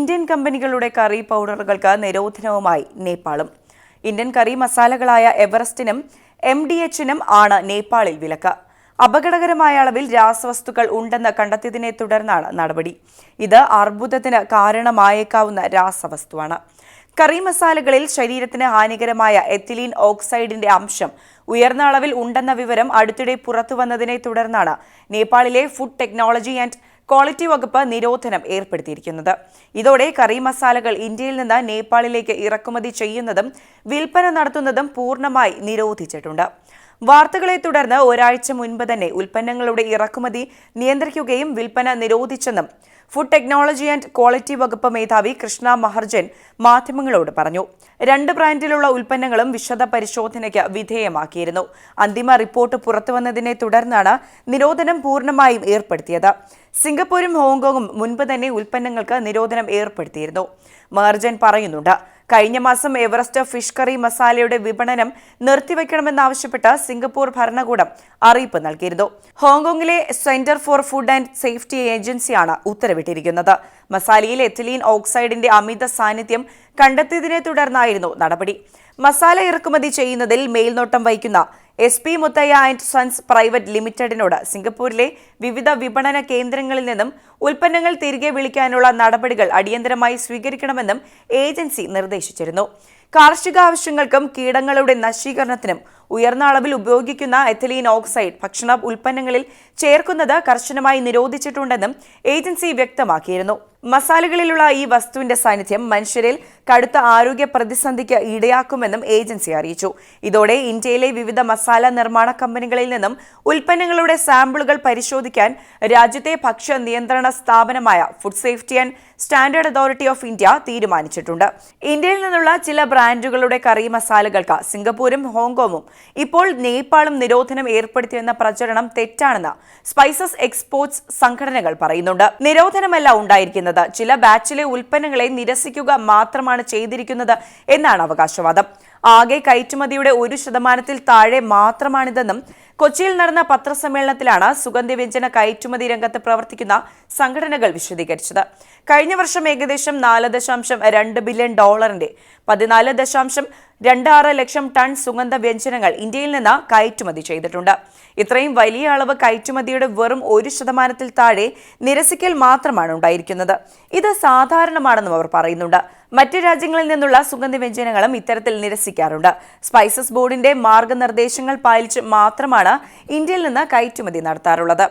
Indian കമ്പനികളുടെ കറി പൗഡറുകൾക്ക് നിരോധനവുമായി നേപ്പാളും. ഇന്ത്യൻ കറി മസാലകളായ എവറസ്റ്റിനും എം ഡി എച്ചിനും ആണ് നേപ്പാളിൽ വിലക്ക്. അപകടകരമായ അളവിൽ രാസവസ്തുക്കൾ ഉണ്ടെന്ന് കണ്ടെത്തിയതിനെ തുടർന്നാണ് നടപടി. ഇത് അർബുദത്തിന് കാരണമായേക്കാവുന്ന രാസവസ്തുവാണ്. കറി മസാലകളിൽ ശരീരത്തിന് ഹാനികരമായ എത്തിലീൻ ഓക്സൈഡിന്റെ അംശം ഉയർന്ന അളവിൽ ഉണ്ടെന്ന വിവരം അടുത്തിടെ പുറത്തുവന്നതിനെ തുടർന്നാണ് നേപ്പാളിലെ ഫുഡ് ടെക്നോളജി ആൻഡ് ക്വാളിറ്റി വകുപ്പ് നിരോധനം ഏർപ്പെടുത്തിയിരിക്കുന്നത്. ഇതോടെ കറി മസാലകൾ ഇന്ത്യയിൽ നിന്ന് നേപ്പാളിലേക്ക് ഇറക്കുമതി ചെയ്യുന്നതും വിൽപ്പന നടത്തുന്നതും പൂർണമായി നിരോധിച്ചിട്ടുണ്ട്. വാർത്തകളെ തുടർന്ന് ഒരാഴ്ച മുൻപ് തന്നെ ഉൽപ്പന്നങ്ങളുടെ ഇറക്കുമതി നിയന്ത്രിക്കുകയും വിൽപ്പന നിരോധിച്ചെന്നും ഫുഡ് ടെക്നോളജി ആൻഡ് ക്വാളിറ്റി വകുപ്പ് മേധാവി കൃഷ്ണ മഹർജൻ മാധ്യമങ്ങളോട് പറഞ്ഞു. രണ്ട് ബ്രാൻഡിലുള്ള ഉൽപ്പന്നങ്ങളും വിശദ പരിശോധനയ്ക്ക് വിധേയമാക്കിയിരുന്നു. അന്തിമ റിപ്പോർട്ട് പുറത്തുവന്നതിനെ തുടർന്നാണ് നിരോധനം പൂർണമായും ഏർപ്പെടുത്തിയത്. സിംഗപ്പൂരും ഹോങ്കോങ്ങും മുൻപ് തന്നെ ഉൽപ്പന്നങ്ങൾക്ക് നിരോധനം ഏർപ്പെടുത്തിയിരുന്നു. മഹർജൻ പറയുന്നുണ്ട് കഴിഞ്ഞ മാസം എവറസ്റ്റ് ഫിഷ് കറി മസാലയുടെ വിപണനം നിർത്തിവെക്കണമെന്നാവശ്യപ്പെട്ട് സിംഗപ്പൂർ ഭരണകൂടം അറിയിപ്പ് നൽകിയിരുന്നു. ഹോങ്കോങ്ങിലെ centre for food and safety ഏജൻസിയാണ് ഉത്തരവിട്ടിരിക്കുന്നത്. മസാലയിൽ എഥിലീൻ ഓക്സൈഡിന്റെ അമിത സാന്നിധ്യം കണ്ടെത്തിയതിനെ തുടർന്നായിരുന്നു നടപടി. മസാല ഇറക്കുമതി ചെയ്യുന്നതിൽ മേൽനോട്ടം വഹിക്കുന്ന S P Muthiah and sons private ലിമിറ്റഡിനോട് സിംഗപ്പൂരിലെ വിവിധ വിപണന കേന്ദ്രങ്ങളിൽ നിന്നും ഉൽപ്പന്നങ്ങൾ തിരികെ വിളിക്കാനുള്ള നടപടികൾ അടിയന്തരമായി സ്വീകരിക്കണമെന്നും ഏജൻസി നിർദ്ദേശിച്ചിരുന്നു. കാർഷിക ആവശ്യങ്ങൾക്കും കീടങ്ങളുടെ നശീകരണത്തിനും ഉയർന്ന അളവിൽ ഉപയോഗിക്കുന്ന എഥിലീൻ ഓക്സൈഡ് ഭക്ഷണ ഉൽപ്പന്നങ്ങളിൽ ചേർക്കുന്നത് കർശനമായി നിരോധിച്ചിട്ടുണ്ടെന്നും ഏജൻസി വ്യക്തമാക്കിയിരുന്നു. മസാലകളിലുള്ള ഈ വസ്തുവിന്റെ സാന്നിധ്യം മനുഷ്യരിൽ കടുത്ത ആരോഗ്യ പ്രതിസന്ധിക്ക് ഇടയാക്കുമെന്നും ഏജൻസി അറിയിച്ചു. ഇതോടെ ഇന്ത്യയിലെ വിവിധ മസാല നിർമ്മാണ കമ്പനികളിൽ നിന്നും ഉൽപ്പന്നങ്ങളുടെ സാമ്പിളുകൾ പരിശോധിക്കാൻ രാജ്യത്തെ ഭക്ഷ്യ നിയന്ത്രണ സ്ഥാപനമായ food safety and standard authority of India തീരുമാനിച്ചിട്ടുണ്ട്. ഇന്ത്യയിൽ നിന്നുള്ള ചില ബ്രാൻഡുകളുടെ കറി മസാലകൾക്ക് സിംഗപ്പൂരും ഹോങ്കോങ്ങും ഇപ്പോൾ നേപ്പാളും നിരോധനം ഏർപ്പെടുത്തിയെന്ന പ്രചരണം തെറ്റാണെന്ന് സ്പൈസസ് എക്സ്പോർട്സ് സംഘടനകൾ പറയുന്നുണ്ട്. നിരോധനമല്ല ഉണ്ടായിരിക്കുന്നത്. ചില ബാച്ചിലെ ഉൽപ്പന്നങ്ങളെ നിരസിക്കുക മാത്രമാണ് ചെയ്തിരിക്കുന്നത് എന്നാണ് അവകാശവാദം. ആകെ കയറ്റുമതിയുടെ ഒരു ശതമാനത്തിൽ താഴെ മാത്രമാണിതെന്നും കൊച്ചിയിൽ നടന്ന പത്രസമ്മേളനത്തിലാണ് സുഗന്ധവ്യഞ്ജന കയറ്റുമതി രംഗത്ത് പ്രവർത്തിക്കുന്ന സംഘടനകൾ വിശദീകരിച്ചത്. കഴിഞ്ഞ വർഷം ഏകദേശം നാല് ദശാംശം രണ്ട് ബില്യൺ ഡോളറിന്റെ പതിനാല് ദശാംശം രണ്ട് ആറ് ലക്ഷം ടൺ സുഗന്ധ വ്യഞ്ജനങ്ങൾ ഇന്ത്യയിൽ നിന്ന് കയറ്റുമതി ചെയ്തിട്ടുണ്ട്. ഇത്രയും വലിയ അളവ് കയറ്റുമതിയുടെ വെറും ഒരു ശതമാനത്തിൽ താഴെ നിരസിക്കൽ മാത്രമാണ് ഉണ്ടായിരിക്കുന്നത്. ഇത് സാധാരണമാണെന്നും അവർ പറയുന്നുണ്ട്. മറ്റ് രാജ്യങ്ങളിൽ നിന്നുള്ള സുഗന്ധ വ്യഞ്ജനങ്ങളും ഇത്തരത്തിൽ നിരസിക്കാറുണ്ട്. സ്പൈസസ് ബോർഡിന്റെ മാർഗനിർദ്ദേശങ്ങൾ പാലിച്ച് മാത്രമാണ് ഇന്ത്യയിൽ നിന്ന് കയറ്റുമതി നടത്താറുള്ളത്.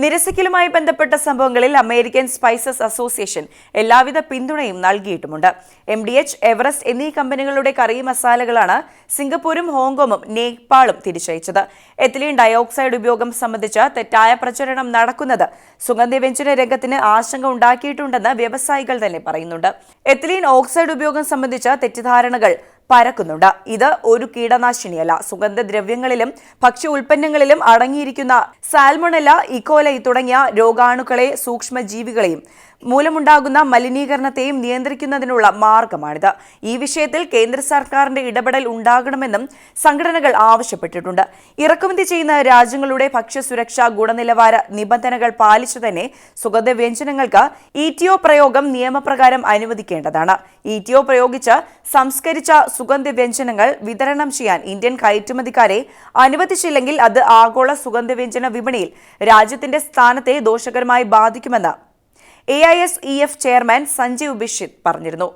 നിരസിക്കലുമായി ബന്ധപ്പെട്ട സംഭവങ്ങളിൽ അമേരിക്കൻ സ്പൈസസ് അസോസിയേഷൻ എല്ലാവിധ പിന്തുണയും നൽകിയിട്ടുമുണ്ട്. എം ഡി എച്ച് എവറസ്റ്റ് എന്നീ കമ്പനികളുടെ കറി മസാലകളാണ് സിംഗപ്പൂരും ഹോങ്കോങ്ങും നേപ്പാളും തിരിച്ചയച്ചത്. എത്തിലീൻ ഡയോക്സൈഡ് ഉപയോഗം സംബന്ധിച്ച് തെറ്റായ പ്രചരണം നടക്കുന്നത് സുഗന്ധവ്യഞ്ജന രംഗത്തിന് ആശങ്ക ഉണ്ടാക്കിയിട്ടുണ്ടെന്ന് വ്യവസായികൾ തന്നെ പറയുന്നുണ്ട്. എത്തിലീൻ ഓക്സൈഡ് ഉപയോഗം സംബന്ധിച്ച തെറ്റിദ്ധാരണകൾ പരക്കുന്നുണ്ട്. ഇത് ഒരു കീടനാശിനിയല്ല. സുഗന്ധദ്രവ്യങ്ങളിലും ഭക്ഷ്യ ഉൽപ്പന്നങ്ങളിലും അടങ്ങിയിരിക്കുന്ന സാൽമണല ഇക്കോലൈ തുടങ്ങിയ രോഗാണുക്കളെ സൂക്ഷ്മജീവികളെയും മൂലമുണ്ടാകുന്ന മലിനീകരണത്തെയും നിയന്ത്രിക്കുന്നതിനുള്ള മാർഗമാണിത്. ഈ വിഷയത്തിൽ കേന്ദ്ര സർക്കാരിന്റെ ഇടപെടൽ ഉണ്ടാകണമെന്നും സംഘടനകൾ ആവശ്യപ്പെട്ടിട്ടുണ്ട്. ഇറക്കുമതി ചെയ്യുന്ന രാജ്യങ്ങളുടെ ഭക്ഷ്യസുരക്ഷാ ഗുണനിലവാര നിബന്ധനകൾ പാലിച്ചു തന്നെ സുഗന്ധ വ്യഞ്ജനങ്ങൾക്ക് ഒ പ്രയോഗം നിയമപ്രകാരം അനുവദിക്കേണ്ടതാണ്. ഇറ്റിഒ പ്രയോഗിച്ച് സംസ്കരിച്ച സുഗന്ധ വ്യഞ്ജനങ്ങൾ വിതരണം ചെയ്യാൻ ഇന്ത്യൻ കയറ്റുമതിക്കാരെ അനുവദിച്ചില്ലെങ്കിൽ അത് ആഗോള സുഗന്ധവ്യഞ്ജന വിപണിയിൽ രാജ്യത്തിന്റെ സ്ഥാനത്തെ ദോഷകരമായി ബാധിക്കുമെന്ന് A I S E F chairman Sanjeev Bishit പറഞ്ഞിരുന്നു.